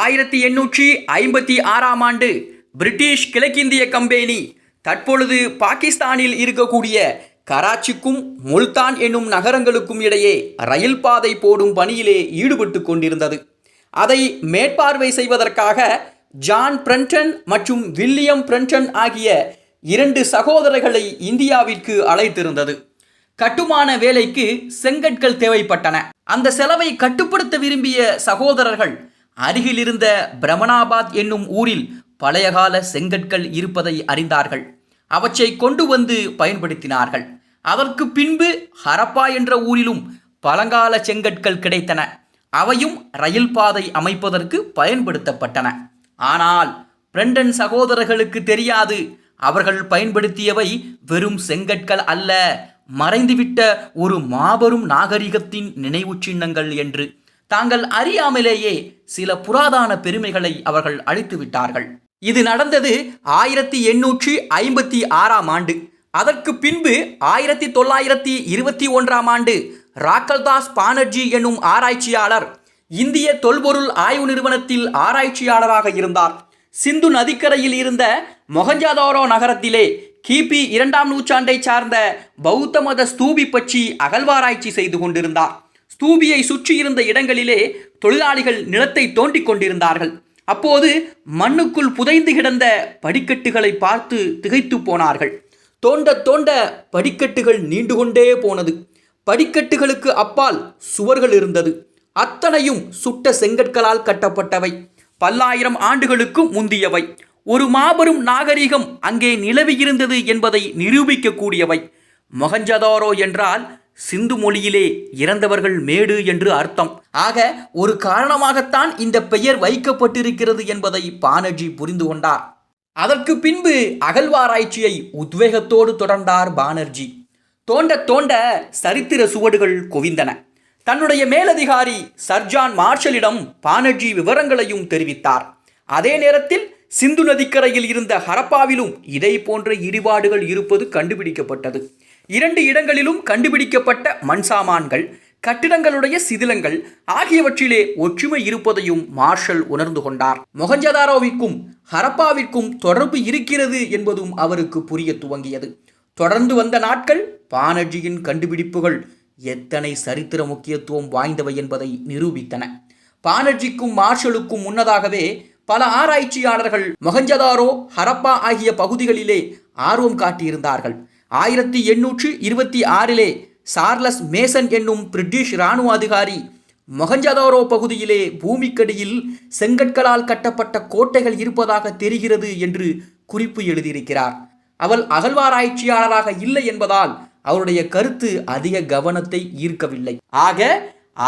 ஆயிரத்தி எண்ணூற்றி ஐம்பத்தி ஆறாம் ஆண்டு பிரிட்டிஷ் கிழக்கிந்திய கம்பெனி தற்பொழுது பாகிஸ்தானில் இருக்கக்கூடிய கராச்சிக்கும் முல்தான் என்னும் நகரங்களுக்கும் இடையே ரயில் பாதை போடும் பணியிலே ஈடுபட்டு கொண்டிருந்தது. அதை மேற்பார்வை செய்வதற்காக ஜான் பிரண்டன் மற்றும் வில்லியம் பிரண்டன் ஆகிய இரண்டு சகோதரர்களை இந்தியாவிற்கு அழைத்திருந்தது. கட்டுமான வேலைக்கு செங்கற்கள் தேவைப்பட்டன. அந்த செலவை கட்டுப்படுத்த விரும்பிய சகோதரர்கள் அருகிலிருந்த பிரமணாபாத் என்னும் ஊரில் பழையகால செங்கற்கள் இருப்பதை அறிந்தார்கள். அவற்றை கொண்டு வந்து பயன்படுத்தினார்கள். அதற்கு பின்பு ஹரப்பா என்ற ஊரிலும் பழங்கால செங்கற்கள் கிடைத்தன. அவையும் ரயில் பாதை அமைப்பதற்கு பயன்படுத்தப்பட்டன. ஆனால் பிரண்டன் சகோதரர்களுக்கு தெரியாது. அவர்கள் பயன்படுத்தியவை வெறும் செங்கற்கள் அல்ல மறைந்துவிட்ட ஒரு மாபெரும் நாகரிகத்தின் நினைவு சின்னங்கள் என்று. தாங்கள் அறியாமலேயே சில புராதான பெருமைகளை அவர்கள் அழித்து விட்டார்கள். இது நடந்தது ஆயிரத்தி எண்ணூற்றி ஐம்பத்தி ஆறாம் ஆண்டு. அதற்கு பின்பு ஆயிரத்தி தொள்ளாயிரத்தி இருபத்தி ஒன்றாம் ஆண்டு ராக்கல்தாஸ் பானர்ஜி என்னும் ஆராய்ச்சியாளர் இந்திய தொல்பொருள் ஆய்வு நிறுவனத்தில் ஆராய்ச்சியாளராக இருந்தார். சிந்து நதிக்கரையில் இருந்த மொஹஞ்சதாரோ நகரத்திலே கிபி இரண்டாம் நூற்றாண்டை சார்ந்த பௌத்த மத ஸ்தூபி பற்றி அகழ்வாராய்ச்சி செய்து கொண்டிருந்தார். ஸ்தூபியை சுற்றி இருந்த இடங்களிலே தொழிலாளிகள் நிலத்தை தோண்டிக் கொண்டிருந்தார்கள். அப்போது மண்ணுக்குள் புதைந்து கிடந்த படிக்கட்டுகளை பார்த்து திகைத்து போனார்கள். தோண்ட தோண்ட படிக்கட்டுகள் நீண்டு கொண்டே போனது. படிக்கட்டுகளுக்கு அப்பால் சுவர்கள் இருந்தது. அத்தனையும் சுட்ட செங்கற்களால் கட்டப்பட்டவை. பல்லாயிரம் ஆண்டுகளுக்கு முந்தியவை. ஒரு மாபெரும் நாகரிகம் அங்கே நிலவியிருந்தது என்பதை நிரூபிக்கக்கூடியவை. மொகஞ்சதாரோ என்றால் சிந்து மொழியிலே இறந்தவர்கள் மேடு என்று அர்த்தம். ஆக ஒரு காரணமாகத்தான் இந்த பெயர் வைக்கப்பட்டிருக்கிறது என்பதை பானர்ஜி புரிந்து கொண்டார். அதற்கு பின்பு அகழ்வாராய்ச்சியை உத்வேகத்தோடு தொடர்ந்தார் பானர்ஜி. தோண்ட தோண்ட சரித்திர சுவடுகள் குவிந்தன. தன்னுடைய மேலதிகாரி சர்ஜான் மார்ஷலிடம் பானர்ஜி விவரங்களையும் தெரிவித்தார். அதே நேரத்தில் சிந்து நதிக்கரையில் இருந்த ஹரப்பாவிலும் இதை போன்ற இடிபாடுகள் இருப்பது கண்டுபிடிக்கப்பட்டது. இரண்டு இடங்களிலும் கண்டுபிடிக்கப்பட்ட மண் சாமான்கள் கட்டிடங்களுடைய சிதிலங்கள் ஆகியவற்றிலே ஒற்றுமை இருப்பதையும் மார்ஷல் உணர்ந்து கொண்டார். மொகஞ்சதாரோவிற்கும் ஹரப்பாவிற்கும் தொடர்பு இருக்கிறது என்பதும் அவருக்கு புரிய துவங்கியது. தொடர்ந்து வந்த நாட்கள் பானர்ஜியின் கண்டுபிடிப்புகள் எத்தனை சரித்திர முக்கியத்துவம் வாய்ந்தவை என்பதை நிரூபித்தன. பானர்ஜிக்கும் மார்ஷலுக்கும் முன்னதாகவே பல ஆராய்ச்சியாளர்கள் மொகஞ்சதாரோ ஹரப்பா ஆகிய பகுதிகளிலே ஆர்வம் காட்டியிருந்தார்கள். ஆயிரத்தி எண்ணூற்று இருபத்தி ஆறிலே சார்லஸ் மேசன் என்னும் பிரிட்டிஷ் இராணுவ அதிகாரி மொகஞ்சதாரோ பகுதியிலே பூமிக்கடியில் செங்கற்களால் கட்டப்பட்ட கோட்டைகள் இருப்பதாக தெரிகிறது என்று குறிப்பு எழுதியிருக்கிறார். அவள் அகழ்வாராய்ச்சியாளராக இல்லை என்பதால் அவருடைய கருத்து அதிக கவனத்தை ஈர்க்கவில்லை. ஆக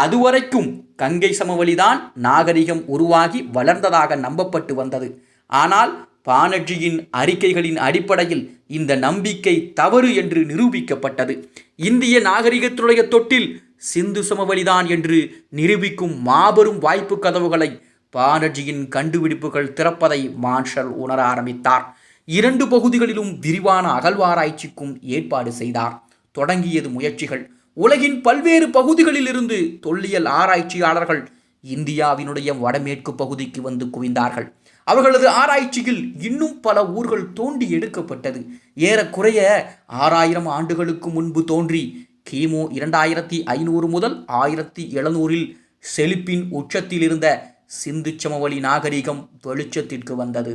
அதுவரைக்கும் கங்கை சமவெளிதான் நாகரிகம் உருவாகி வளர்ந்ததாக நம்பப்பட்டு வந்தது. ஆனால் பானர்ஜியின் அறிக்கைகளின் அடிப்படையில் இந்த நம்பிக்கை தவறு என்று நிரூபிக்கப்பட்டது. இந்திய நாகரிகத்துடைய தொட்டில் சிந்து சமவெளிதான் என்று நிரூபிக்கும் மாபெரும் வாய்ப்பு கதவுகளை பானர்ஜியின் கண்டுபிடிப்புகள் திறப்பதை மான்ஷல் உணர ஆரம்பித்தார். இரண்டு பகுதிகளிலும் விரிவான அகழ்வாராய்ச்சிக்கும் ஏற்பாடு செய்தார். தொடங்கியது முயற்சிகள். உலகின் பல்வேறு பகுதிகளிலிருந்து தொல்லியல் ஆராய்ச்சியாளர்கள் இந்தியாவினுடைய வடமேற்கு பகுதிக்கு வந்து குவிந்தார்கள். அவர்களது ஆராய்ச்சியில் இன்னும் பல ஊர்கள் தோண்டி எடுக்கப்பட்டது. ஏறக்குறைய ஆறாயிரம் ஆண்டுகளுக்கு முன்பு தோன்றி கிமு இரண்டாயிரத்தி ஐநூறு முதல் ஆயிரத்தி எழுநூறில் செழிப்பின் உச்சத்தில் இருந்த சிந்து சமவெளி நாகரிகம் வெளிச்சத்திற்கு வந்தது.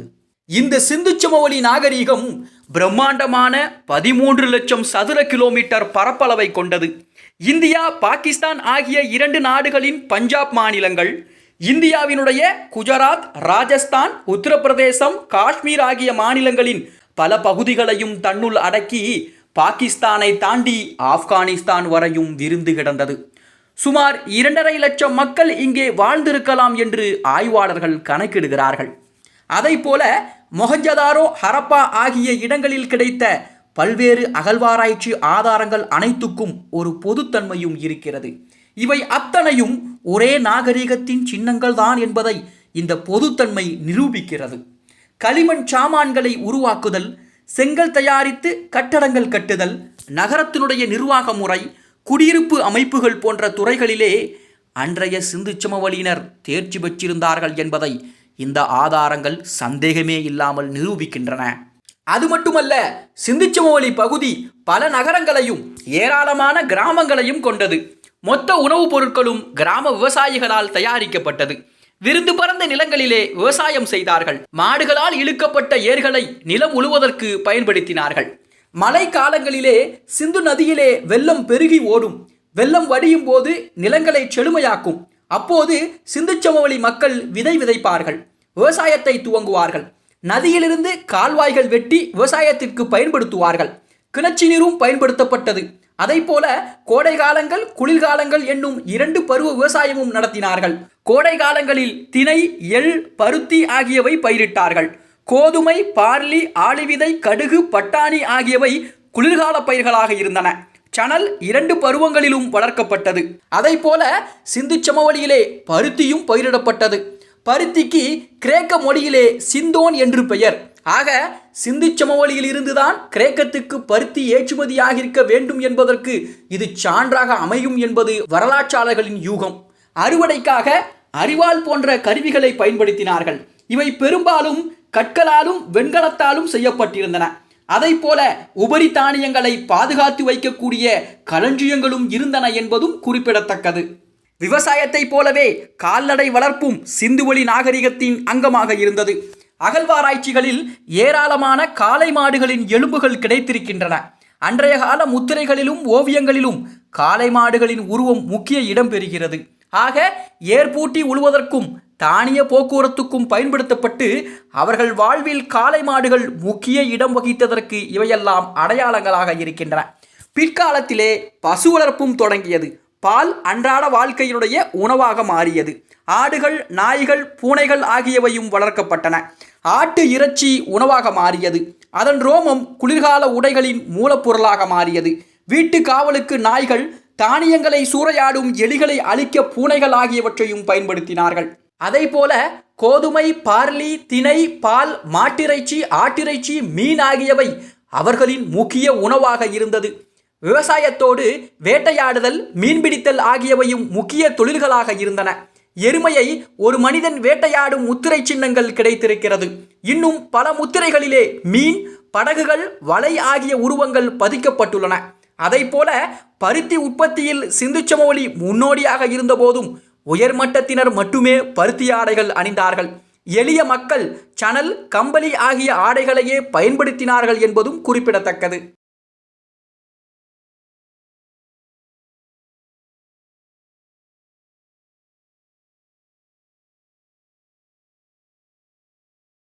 இந்த சிந்து சமவெளி நாகரிகம் பிரம்மாண்டமான பதிமூன்று லட்சம் சதுர கிலோமீட்டர் பரப்பளவை கொண்டது. இந்தியா பாகிஸ்தான் ஆகிய இரண்டு நாடுகளின் பஞ்சாப் மாநிலங்கள் இந்தியாவினுடைய குஜராத் ராஜஸ்தான் உத்தரப்பிரதேசம் காஷ்மீர் ஆகிய மாநிலங்களின் பல பகுதிகளையும் தன்னுள் அடக்கி பாகிஸ்தானை தாண்டி ஆப்கானிஸ்தான் வரையும் விருந்து கிடந்தது. சுமார் இரண்டரை லட்சம் மக்கள் இங்கே வாழ்ந்திருக்கலாம் என்று ஆய்வாளர்கள் கணக்கிடுகிறார்கள். அதைப்போல மொஹஞ்சதாரோ ஹரப்பா ஆகிய இடங்களில் கிடைத்த பல்வேறு அகழ்வாராய்ச்சி ஆதாரங்கள் அனைத்துக்கும் ஒரு பொதுத்தன்மையும் இருக்கிறது. இவை அத்தனையும் ஒரே நாகரிகத்தின் சின்னங்கள் தான் என்பதை இந்த பொதுத்தன்மை நிரூபிக்கிறது. களிமண் சாமான்களை உருவாக்குதல் செங்கல் தயாரித்து கட்டடங்கள் கட்டுதல் நகரத்தினுடைய நிர்வாக முறை குடியிருப்பு அமைப்புகள் போன்ற துறைகளிலே அன்றைய சிந்து சமவெளியினர் தேர்ச்சி பெற்றிருந்தார்கள் என்பதை இந்த ஆதாரங்கள் சந்தேகமே இல்லாமல் நிரூபிக்கின்றன. அது மட்டுமல்ல சிந்துச்சமவெளி பகுதி பல நகரங்களையும் ஏராளமான கிராமங்களையும் கொண்டது. மொத்த உணவுப் பொருட்களும் கிராம விவசாயிகளால் தயாரிக்கப்பட்டது. விருந்து பறந்த நிலங்களிலே விவசாயம் செய்தார்கள். மாடுகளால் இழுக்கப்பட்ட ஏர்களை நிலம் உழுவதற்கு பயன்படுத்தினார்கள். மழை காலங்களிலே சிந்து நதியிலே வெள்ளம் பெருகி ஓடும். வெள்ளம் வடியும் போது நிலங்களை செழுமையாக்கும். அப்போது சிந்து சமவெளி மக்கள் விதை விதைப்பார்கள். விவசாயத்தை துவங்குவார்கள். நதியிலிருந்து கால்வாய்கள் வெட்டி விவசாயத்திற்கு பயன்படுத்துவார்கள். கிணற்று நீரும் பயன்படுத்தப்பட்டது. அதைப்போல கோடை காலங்கள் குளிர்காலங்கள் என்னும் இரண்டு பருவ விவசாயமும் நடத்தினார்கள். கோடை காலங்களில் தினை எள் பருத்தி ஆகியவை பயிரிட்டார்கள். கோதுமை பார்லி ஆளிவிதை கடுகு பட்டாணி ஆகியவை குளிர்கால பயிர்களாக இருந்தன. சணல் இரண்டு பருவங்களிலும் வளர்க்கப்பட்டது. அதைப்போல சிந்து சமவெளியிலே பருத்தியும் பயிரிடப்பட்டது. பருத்திக்கு கிரேக்க மொழியிலே சிந்தோன் என்று பெயர். ஆக சிந்து சமவெளியில் இருந்துதான் கிரேக்கத்துக்கு பருத்தி ஏற்றுமதியாகிருக்க வேண்டும் என்பதற்கு இது சான்றாக அமையும் என்பது வரலாற்றாளர்களின் யூகம். அறுவடைக்காக அறிவால் போன்ற கருவிகளை பயன்படுத்தினார்கள். இவை பெரும்பாலும் கற்களாலும் வெண்கலத்தாலும் செய்யப்பட்டிருந்தன. அதைப் போல உபரி தானியங்களை பாதுகாத்து வைக்கக்கூடிய களஞ்சியங்களும் இருந்தன என்பதும் குறிப்பிடத்தக்கது. விவசாயத்தைப் போலவே கால்நடை வளர்ப்பும் சிந்துவெளி நாகரிகத்தின் அங்கமாக இருந்தது. அகழ்வாராய்ச்சிகளில் ஏராளமான காளை மாடுகளின் எலும்புகள் கிடைத்திருக்கின்றன. அன்றைய கால முத்திரைகளிலும் ஓவியங்களிலும் காளை மாடுகளின் உருவம் முக்கிய இடம் பெறுகிறது. ஆக ஏர்பூட்டி உழுவதற்கும் தானிய போக்குவரத்துக்கும் பயன்படுத்தப்பட்டு அவர்கள் வாழ்வில் காளை மாடுகள் முக்கிய இடம் வகித்ததற்கு இவையெல்லாம் அடையாளங்களாக இருக்கின்றன. பிற்காலத்திலே பசு வளர்ப்பும் தொடங்கியது. பால் அன்றாட வாழ்க்கையினுடைய உணவாக மாறியது. ஆடுகள் நாய்கள் பூனைகள் ஆகியவையும் வளர்க்கப்பட்டன. ஆட்டு இறைச்சி உணவாக மாறியது. அதன் ரோமம் குளிர்கால உடைகளின் மூலப்பொருளாக மாறியது. வீட்டு காவலுக்கு நாய்கள் தானியங்களை சூறையாடும் எலிகளை அழிக்க பூனைகள் ஆகியவற்றையும் பயன்படுத்தினார்கள். அதைப்போல கோதுமை பார்லி திணை பால் மாட்டிறைச்சி ஆட்டிறைச்சி மீன் ஆகியவை அவர்களின் முக்கிய உணவாக இருந்தது. விவசாயத்தோடு வேட்டையாடுதல் மீன்பிடித்தல் ஆகியவையும் முக்கிய தொழில்களாக இருந்தன. எருமையை ஒரு மனிதன் வேட்டையாடும் முத்திரை சின்னங்கள் கிடைத்திருக்கிறது. இன்னும் பல முத்திரைகளிலே மீன் படகுகள் வலை ஆகிய உருவங்கள் பதிக்கப்பட்டுள்ளன. அதைப்போல பருத்தி உற்பத்தியில் சிந்து சமவெளி முன்னோடியாக இருந்தபோதும் உயர்மட்டத்தினர் மட்டுமே பருத்தி ஆடைகள் அணிந்தார்கள். எளிய மக்கள் சணல் கம்பளி ஆகிய ஆடைகளையே பயன்படுத்தினார்கள் என்பதும் குறிப்பிடத்தக்கது.